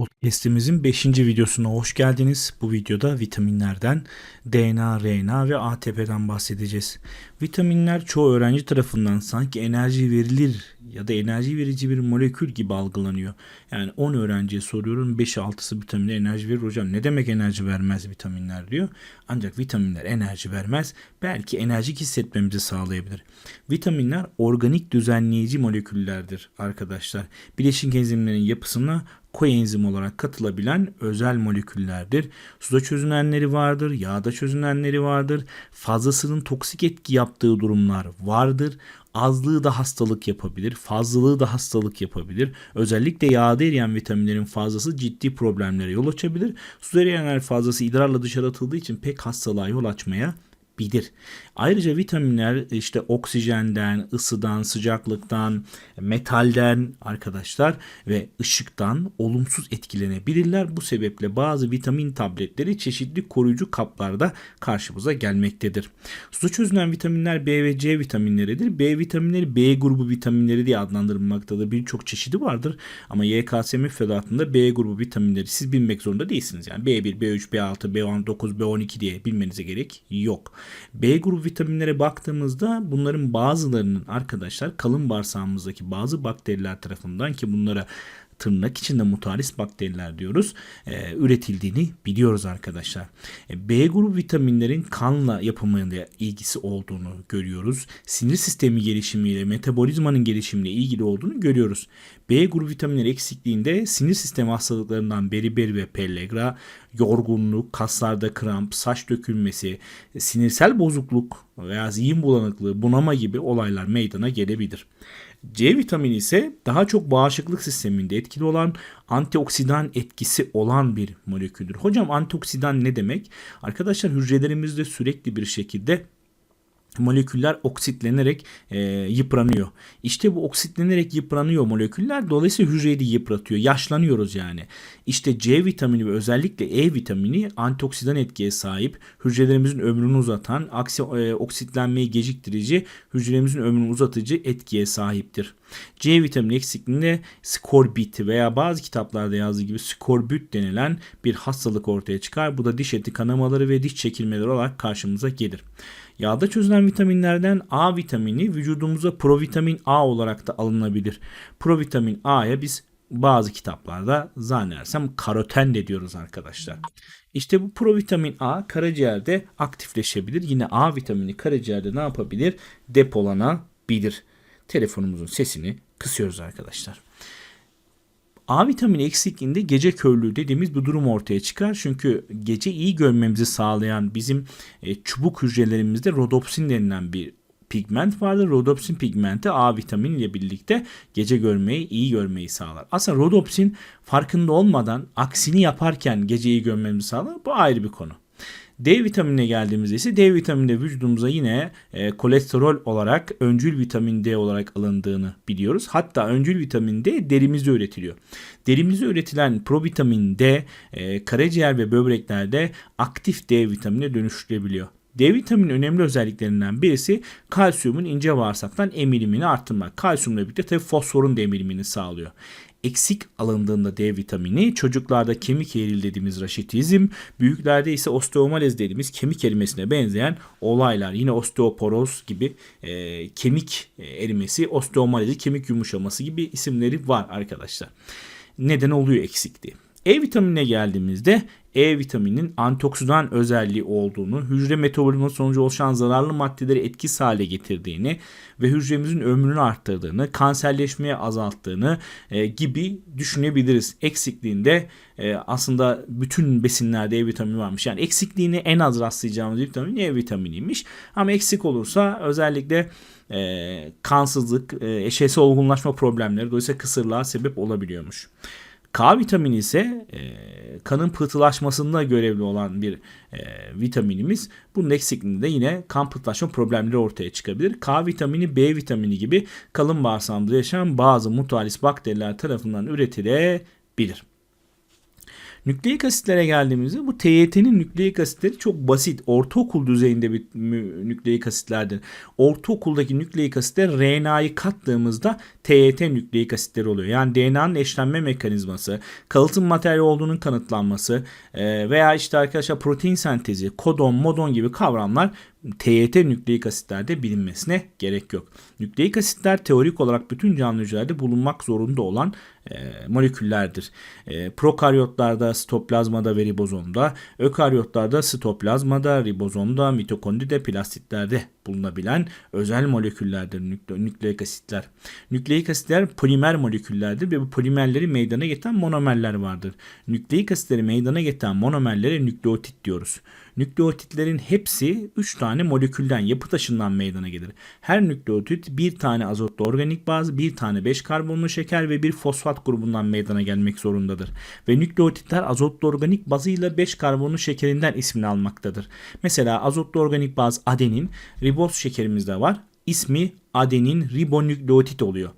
Podcast'imizin 5. videosuna hoş geldiniz. Bu videoda vitaminlerden DNA, RNA ve ATP'den bahsedeceğiz. Vitaminler çoğu öğrenci tarafından sanki enerji verilir ya da enerji verici bir molekül gibi algılanıyor. Yani 10 öğrenciye soruyorum 5-6'sı vitamine enerji verir. Hocam ne demek enerji vermez vitaminler diyor. Ancak vitaminler enerji vermez. Belki enerjik hissetmemizi sağlayabilir. Vitaminler organik düzenleyici moleküllerdir arkadaşlar. Bileşik enzimlerin yapısına koenzim olarak katılabilen özel moleküllerdir. Suda çözünenleri vardır, yağda çözünenleri vardır. Fazlasının toksik etki yaptığı durumlar vardır. Azlığı da hastalık yapabilir, fazlalığı da hastalık yapabilir. Özellikle yağda eriyen vitaminlerin fazlası ciddi problemlere yol açabilir. Suda eriyenler fazlası idrarla dışarı atıldığı için pek hastalığa yol açmaya bilir. Ayrıca vitaminler işte oksijenden, ısıdan, sıcaklıktan, metalden arkadaşlar ve ışıktan olumsuz etkilenebilirler. Bu sebeple bazı vitamin tabletleri çeşitli koruyucu kaplarda karşımıza gelmektedir. Suda çözünen vitaminler B ve C vitaminleridir. B vitaminleri B grubu vitaminleri diye adlandırılmaktadır. Birçok çeşidi vardır ama YKS müfredatında B grubu vitaminleri siz bilmek zorunda değilsiniz. Yani B1, B3, B6, B19, B12 diye bilmenize gerek yok. B grubu vitaminlere baktığımızda bunların bazılarının arkadaşlar kalın bağırsağımızdaki bazı bakteriler tarafından ki bunlara tırnak içinde mutalis bakteriler diyoruz e, üretildiğini biliyoruz arkadaşlar. E, B grubu vitaminlerin kanla yapımıyla ilgisi olduğunu görüyoruz. Sinir sistemi gelişimiyle metabolizmanın gelişimiyle ilgili olduğunu görüyoruz. B grubu vitaminleri eksikliğinde sinir sistemi hastalıklarından beriberi ve pellegra, yorgunluk, kaslarda kramp, saç dökülmesi, sinirsel bozukluk veya zihin bulanıklığı, bunama gibi olaylar meydana gelebilir. C vitamini ise daha çok bağışıklık sisteminde etkili olan antioksidan etkisi olan bir moleküldür. Hocam antioksidan ne demek? Arkadaşlar hücrelerimizde sürekli bir şekilde moleküller oksitlenerek e, yıpranıyor. İşte bu oksitlenerek yıpranıyor moleküller dolayısıyla hücreyi de yıpratıyor. Yaşlanıyoruz yani. İşte C vitamini ve özellikle E vitamini antioksidan etkiye sahip, hücrelerimizin ömrünü uzatan, aksi e, oksitlenmeyi geciktirici, hücrelerimizin ömrünü uzatıcı etkiye sahiptir. C vitamini eksikliğinde skorbit veya bazı kitaplarda yazdığı gibi skorbut denilen bir hastalık ortaya çıkar. Bu da diş eti kanamaları ve diş çekilmeleri olarak karşımıza gelir. Yağda çözülen vitaminlerden A vitamini vücudumuza provitamin A olarak da alınabilir. Provitamin A'ya biz bazı kitaplarda zannedersem karoten de diyoruz arkadaşlar. İşte bu provitamin A karaciğerde aktifleşebilir. Yine A vitamini karaciğerde ne yapabilir? Depolanabilir. Telefonumuzun sesini kısıyoruz arkadaşlar. A vitamini eksikliğinde gece körlüğü dediğimiz bir durum ortaya çıkar. Çünkü gece iyi görmemizi sağlayan bizim e, çubuk hücrelerimizde rodopsin denilen bir pigment vardır. Rodopsin pigmenti A vitamini ile birlikte gece görmeyi, iyi görmeyi sağlar. Aslında rodopsin farkında olmadan aksini yaparken gece iyi görmemizi sağlar. Bu ayrı bir konu. D vitaminine geldiğimizde ise D vitamini vücudumuza yine e, kolesterol olarak öncül vitamin D olarak alındığını biliyoruz. Hatta öncül vitamin D derimizde üretiliyor. Derimizde üretilen provitamin D e, karaciğer ve böbreklerde aktif D vitamine dönüştürülebiliyor. D vitamini önemli özelliklerinden birisi kalsiyumun ince bağırsaktan emilimini arttırmak. Kalsiyumla birlikte tabi fosforun da emilimini sağlıyor eksik alındığında D vitamini çocuklarda kemik eğril dediğimiz raşitizm, büyüklerde ise osteomalez dediğimiz kemik erimesine benzeyen olaylar. Yine osteoporoz gibi e, kemik erimesi, osteomalezi kemik yumuşaması gibi isimleri var arkadaşlar. Neden oluyor eksikliği? E vitaminine geldiğimizde e vitaminin antioksidan özelliği olduğunu, hücre metabolizması sonucu oluşan zararlı maddeleri etkisiz hale getirdiğini ve hücremizin ömrünü arttırdığını, kanserleşmeye azalttığını e, gibi düşünebiliriz. Eksikliğinde e, aslında bütün besinlerde E vitamini varmış. Yani eksikliğini en az rastlayacağımız vitamin E vitaminiymiş. Ama eksik olursa özellikle e, kansızlık, e, eşeğsel olgunlaşma problemleri dolayısıyla kısırlığa sebep olabiliyormuş. K vitamini ise e, kanın pıhtılaşmasında görevli olan bir e, vitaminimiz. Bunun eksikliğinde yine kan pıhtılaşma problemleri ortaya çıkabilir. K vitamini, B vitamini gibi kalın bağırsağımızda yaşayan bazı mutalis bakteriler tarafından üretilebilir. Nükleik asitlere geldiğimizde bu TYT'nin nükleik asitleri çok basit. Ortaokul düzeyinde bir nükleik asitlerdir. Ortaokuldaki nükleik asitler RNA'yı kattığımızda TYT nükleik asitleri oluyor. Yani DNA'nın eşlenme mekanizması, kalıtım materyali olduğunun kanıtlanması e, veya işte arkadaşlar protein sentezi, kodon, modon gibi kavramlar TYT nükleik asitlerde bilinmesine gerek yok. Nükleik asitler teorik olarak bütün canlı hücrelerde bulunmak zorunda olan e, moleküllerdir. E, prokaryotlarda, sitoplazmada ve ribozomda, ökaryotlarda sitoplazmada, ribozomda, mitokondride, plastitlerde bulunabilen özel moleküllerdir nükle- nükleik asitler. Nükleik asitler polimer moleküllerdir ve bu polimerleri meydana getiren monomerler vardır. Nükleik asitleri meydana getiren monomerlere nükleotit diyoruz. Nükleotitlerin hepsi 3 tane molekülden, yapı taşından meydana gelir. Her nükleotit bir tane azotlu organik baz, bir tane 5 karbonlu şeker ve bir fosfat grubundan meydana gelmek zorundadır. Ve nükleotitler azotlu organik bazıyla 5 karbonlu şekerinden ismini almaktadır. Mesela azotlu organik baz adenin, riboz şekerimizde var. İsmi adenin ribonükleotit oluyor.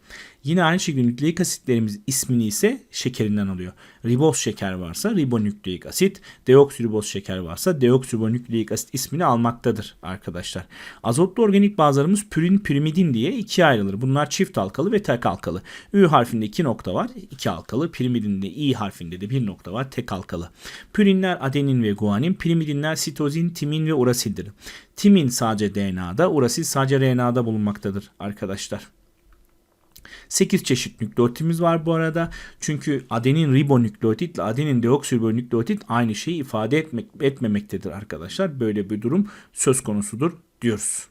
Yine aynı şekilde nükleik asitlerimiz ismini ise şekerinden alıyor. Riboz şeker varsa ribonükleik asit, deoksiriboz şeker varsa deoksiribonükleik asit ismini almaktadır arkadaşlar. Azotlu organik bazlarımız pürin, pirimidin diye ikiye ayrılır. Bunlar çift halkalı ve tek halkalı. Ü harfinde iki nokta var, iki halkalı. Pirimidinde i harfinde de bir nokta var, tek halkalı. Pürinler adenin ve guanin, pirimidinler sitozin, timin ve urasildir. Timin sadece DNA'da, urasil sadece RNA'da bulunmaktadır arkadaşlar. 8 çeşit nükleotitimiz var bu arada. Çünkü adenin ribonükleotit ile adenin deoksiribonükleotit aynı şeyi ifade etmek, etmemektedir arkadaşlar. Böyle bir durum söz konusudur diyoruz.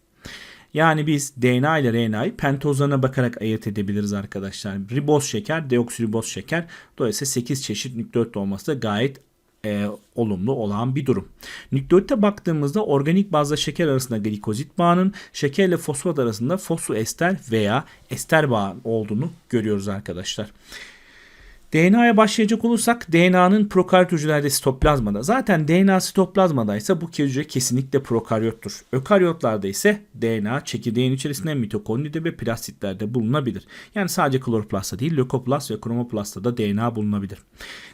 Yani biz DNA ile RNA'yı pentozlarına bakarak ayırt edebiliriz arkadaşlar. Riboz şeker, deoksiriboz şeker. Dolayısıyla 8 çeşit nükleotit olması da gayet e, olumlu olan bir durum. Nükleotite baktığımızda organik bazla şeker arasında glikozit bağının, şeker ile fosfat arasında fosfoester veya ester bağı olduğunu görüyoruz arkadaşlar. DNA'ya başlayacak olursak DNA'nın prokaryot hücrelerde sitoplazmada. Zaten DNA sitoplazmadaysa bu hücre kesinlikle prokaryottur. Ökaryotlarda ise DNA çekirdeğin içerisinde mitokondride ve plastitlerde bulunabilir. Yani sadece kloroplastta değil lökoplast ve kromoplastta da DNA bulunabilir.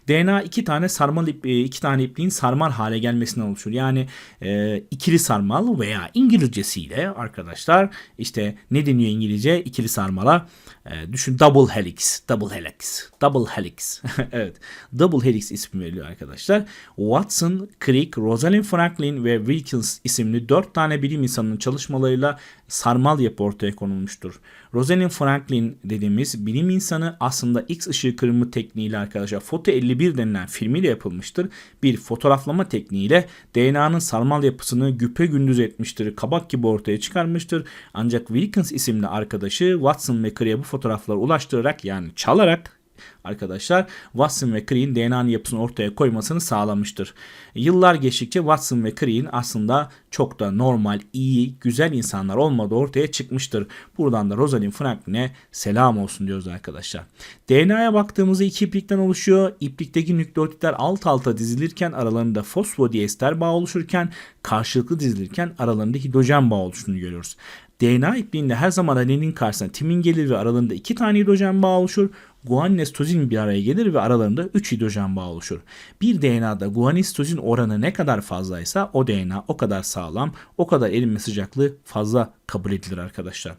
DNA iki tane sarmal ip, e, iki tane ipliğin sarmal hale gelmesinden oluşur. Yani e, ikili sarmal veya İngilizcesiyle arkadaşlar işte ne deniyor İngilizce ikili sarmala? E, düşün double helix, double helix, double helix. evet, double helix ismi veriliyor arkadaşlar. Watson, Crick, Rosalind Franklin ve Wilkins isimli dört tane bilim insanının çalışmalarıyla sarmal yapı ortaya konulmuştur. Rosalind Franklin dediğimiz bilim insanı aslında X ışığı kırımı tekniğiyle arkadaşlar foto 51 denilen filmiyle yapılmıştır. Bir fotoğraflama tekniğiyle DNA'nın sarmal yapısını güpe gündüz etmiştir. Kabak gibi ortaya çıkarmıştır. Ancak Wilkins isimli arkadaşı Watson ve Crick'e bu fotoğrafları ulaştırarak yani çalarak arkadaşlar Watson ve Crick'in DNA'nın yapısını ortaya koymasını sağlamıştır. Yıllar geçtikçe Watson ve Crick'in aslında çok da normal, iyi, güzel insanlar olmadığı ortaya çıkmıştır. Buradan da Rosalind Franklin'e selam olsun diyoruz arkadaşlar. DNA'ya baktığımızda iki iplikten oluşuyor. İplikteki nükleotitler alt alta dizilirken aralarında fosfodiester bağ oluşurken karşılıklı dizilirken aralarında hidrojen bağ oluştuğunu görüyoruz. DNA ipliğinde her zaman adenin karşısına timin gelir ve aralarında iki tane hidrojen bağ oluşur. Guaninestozin bir araya gelir ve aralarında 3 hidrojen bağ oluşur. Bir DNA'da guaninestozin oranı ne kadar fazlaysa o DNA o kadar sağlam, o kadar erinme sıcaklığı fazla kabul edilir arkadaşlar.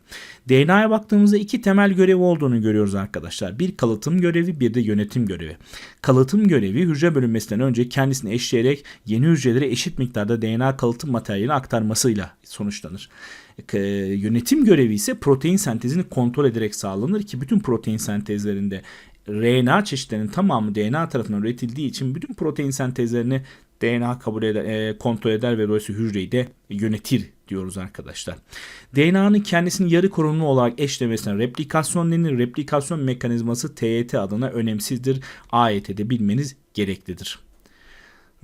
DNA'ya baktığımızda iki temel görevi olduğunu görüyoruz arkadaşlar. Bir kalıtım görevi, bir de yönetim görevi. Kalıtım görevi hücre bölünmesinden önce kendisini eşleyerek yeni hücrelere eşit miktarda DNA kalıtım materyalini aktarmasıyla sonuçlanır yönetim görevi ise protein sentezini kontrol ederek sağlanır ki bütün protein sentezlerinde RNA çeşitlerinin tamamı DNA tarafından üretildiği için bütün protein sentezlerini DNA kabul eder, e, kontrol eder ve dolayısıyla hücreyi de yönetir diyoruz arkadaşlar. DNA'nın kendisini yarı korunumlu olarak eşlemesine replikasyon denir. Replikasyon mekanizması TYT adına önemsizdir. AYT'de bilmeniz gereklidir.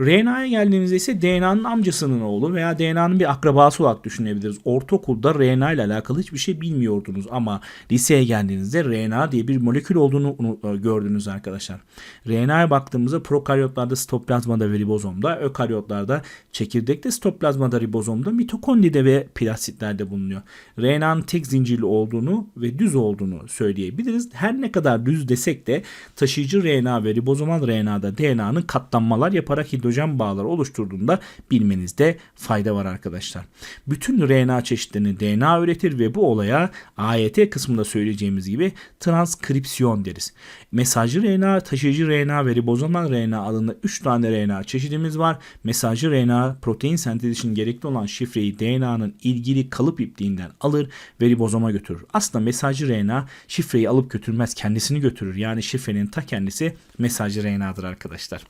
RNA'ya geldiğimizde ise DNA'nın amcasının oğlu veya DNA'nın bir akrabası olarak düşünebiliriz. Ortaokulda RNA ile alakalı hiçbir şey bilmiyordunuz ama liseye geldiğinizde RNA diye bir molekül olduğunu e, gördünüz arkadaşlar. RNA'ya baktığımızda prokaryotlarda sitoplazmada ve ribozomda, ökaryotlarda çekirdekte sitoplazmada ribozomda, mitokondride ve plastitlerde bulunuyor. RNA'nın tek zincirli olduğunu ve düz olduğunu söyleyebiliriz. Her ne kadar düz desek de taşıyıcı RNA ve ribozomal RNA'da DNA'nın katlanmalar yaparak hidrojen bağları oluşturduğunda bilmenizde fayda var arkadaşlar. Bütün RNA çeşitlerini DNA üretir ve bu olaya AYT kısmında söyleyeceğimiz gibi transkripsiyon deriz. Mesajcı RNA, taşıyıcı RNA ve ribozomal RNA adında 3 tane RNA çeşidimiz var. Mesajcı RNA protein sentezi için gerekli olan şifreyi DNA'nın ilgili kalıp ipliğinden alır ve ribozoma götürür. Aslında mesajcı RNA şifreyi alıp götürmez, kendisini götürür. Yani şifrenin ta kendisi mesajcı RNA'dır arkadaşlar.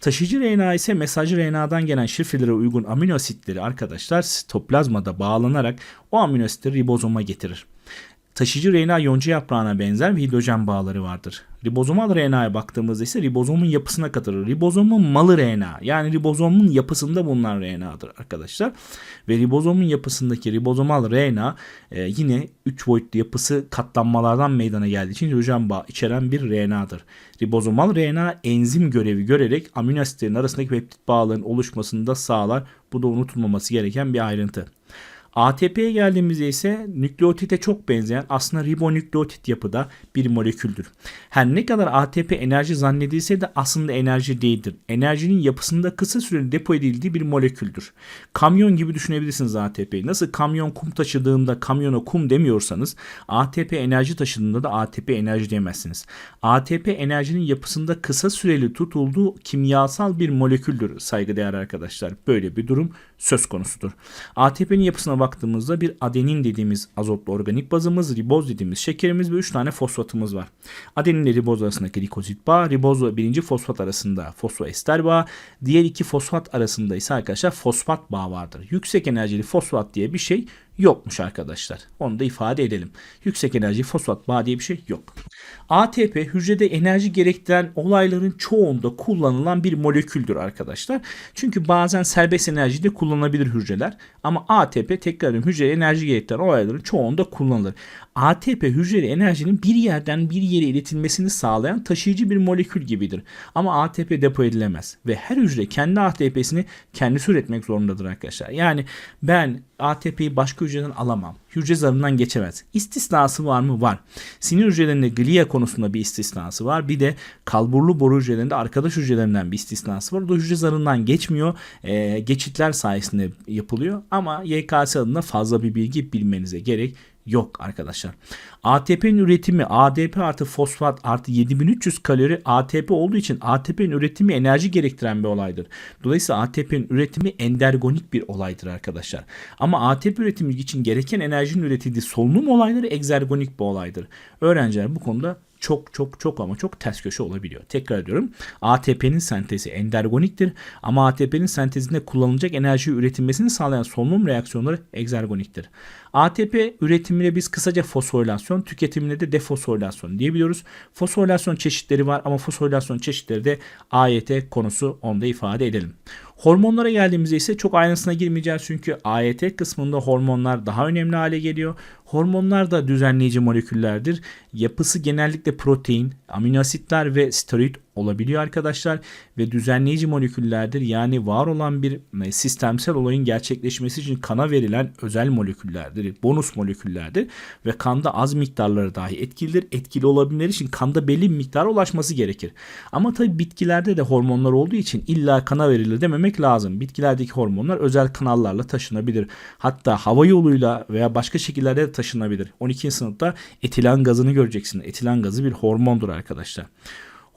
Taşıyıcı RNA ise mesajcı RNA'dan gelen şifrelere uygun amino asitleri arkadaşlar sitoplazmada bağlanarak o amino asitleri ribozoma getirir. Taşıyıcı RNA yonca yaprağına benzer bir hidrojen bağları vardır. Ribozomal RNA'ya baktığımızda ise ribozomun yapısına katılır. Ribozomun malı RNA yani ribozomun yapısında bulunan RNA'dır arkadaşlar. Ve ribozomun yapısındaki ribozomal RNA e, yine 3 boyutlu yapısı katlanmalardan meydana geldiği için hidrojen bağ içeren bir RNA'dır. Ribozomal RNA enzim görevi görerek amino asitlerin arasındaki peptit bağların oluşmasını da sağlar. Bu da unutulmaması gereken bir ayrıntı. ATP'ye geldiğimizde ise nükleotite çok benzeyen aslında ribonükleotit yapıda bir moleküldür. Her ne kadar ATP enerji zannedilse de aslında enerji değildir. Enerjinin yapısında kısa süreli depo edildiği bir moleküldür. Kamyon gibi düşünebilirsiniz ATP'yi. Nasıl kamyon kum taşıdığında kamyona kum demiyorsanız ATP enerji taşıdığında da ATP enerji diyemezsiniz. ATP enerjinin yapısında kısa süreli tutulduğu kimyasal bir moleküldür saygıdeğer arkadaşlar. Böyle bir durum söz konusudur. ATP'nin yapısına baktığımızda bir adenin dediğimiz azotlu organik bazımız, riboz dediğimiz şekerimiz ve 3 tane fosfatımız var. Adenin ile riboz arasında glikozit bağ, ribozla birinci fosfat arasında fosfoester bağ, diğer iki fosfat arasında ise arkadaşlar fosfat bağ vardır. Yüksek enerjili fosfat diye bir şey yokmuş arkadaşlar. Onu da ifade edelim. Yüksek enerji fosfat bağ diye bir şey yok. ATP hücrede enerji gerektiren olayların çoğunda kullanılan bir moleküldür arkadaşlar. Çünkü bazen serbest enerji de kullanılabilir hücreler. Ama ATP tekrar hücreye enerji gerektiren olayların çoğunda kullanılır. ATP hücreli enerjinin bir yerden bir yere iletilmesini sağlayan taşıyıcı bir molekül gibidir. Ama ATP depo edilemez ve her hücre kendi ATP'sini kendisi üretmek zorundadır arkadaşlar. Yani ben ATP'yi başka hücreden alamam. Hücre zarından geçemez. İstisnası var mı? Var. Sinir hücrelerinde glia konusunda bir istisnası var. Bir de kalburlu boru hücrelerinde arkadaş hücrelerinden bir istisnası var. O da hücre zarından geçmiyor. E, geçitler sayesinde yapılıyor. Ama YKS adına fazla bir bilgi bilmenize gerek yok arkadaşlar. ATP'nin üretimi ADP artı fosfat artı 7300 kalori ATP olduğu için ATP'nin üretimi enerji gerektiren bir olaydır. Dolayısıyla ATP'nin üretimi endergonik bir olaydır arkadaşlar. Ama ATP üretimi için gereken enerjinin üretildiği solunum olayları egzergonik bir olaydır. Öğrenciler bu konuda çok çok çok ama çok ters köşe olabiliyor. Tekrar ediyorum. ATP'nin sentezi endergoniktir ama ATP'nin sentezinde kullanılacak enerji üretilmesini sağlayan solunum reaksiyonları egzergoniktir. ATP üretimine biz kısaca fosforilasyon, tüketimine de defosforilasyon diyebiliyoruz. Fosforilasyon çeşitleri var ama fosforilasyon çeşitleri de AYT konusu onda ifade edelim. Hormonlara geldiğimizde ise çok ayrıntısına girmeyeceğiz çünkü AYT kısmında hormonlar daha önemli hale geliyor. Hormonlar da düzenleyici moleküllerdir. Yapısı genellikle protein, amino asitler ve steroid olabiliyor arkadaşlar ve düzenleyici moleküllerdir. Yani var olan bir e, sistemsel olayın gerçekleşmesi için kana verilen özel moleküllerdir. Bonus moleküllerdir ve kanda az miktarları dahi etkilidir. Etkili olabilmeleri için kanda belli bir miktara ulaşması gerekir. Ama tabi bitkilerde de hormonlar olduğu için illa kana verilir dememek lazım. Bitkilerdeki hormonlar özel kanallarla taşınabilir. Hatta hava yoluyla veya başka şekillerde de taşınabilir. 12. sınıfta etilen gazını göreceksin. Etilen gazı bir hormondur arkadaşlar.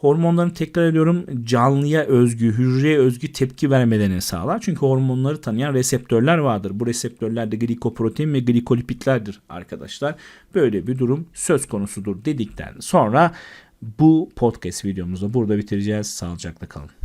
Hormonların tekrar ediyorum canlıya özgü, hücreye özgü tepki vermelerini sağlar. Çünkü hormonları tanıyan reseptörler vardır. Bu reseptörler de glikoprotein ve glikolipitlerdir arkadaşlar. Böyle bir durum söz konusudur dedikten sonra bu podcast videomuzu burada bitireceğiz. Sağlıcakla kalın.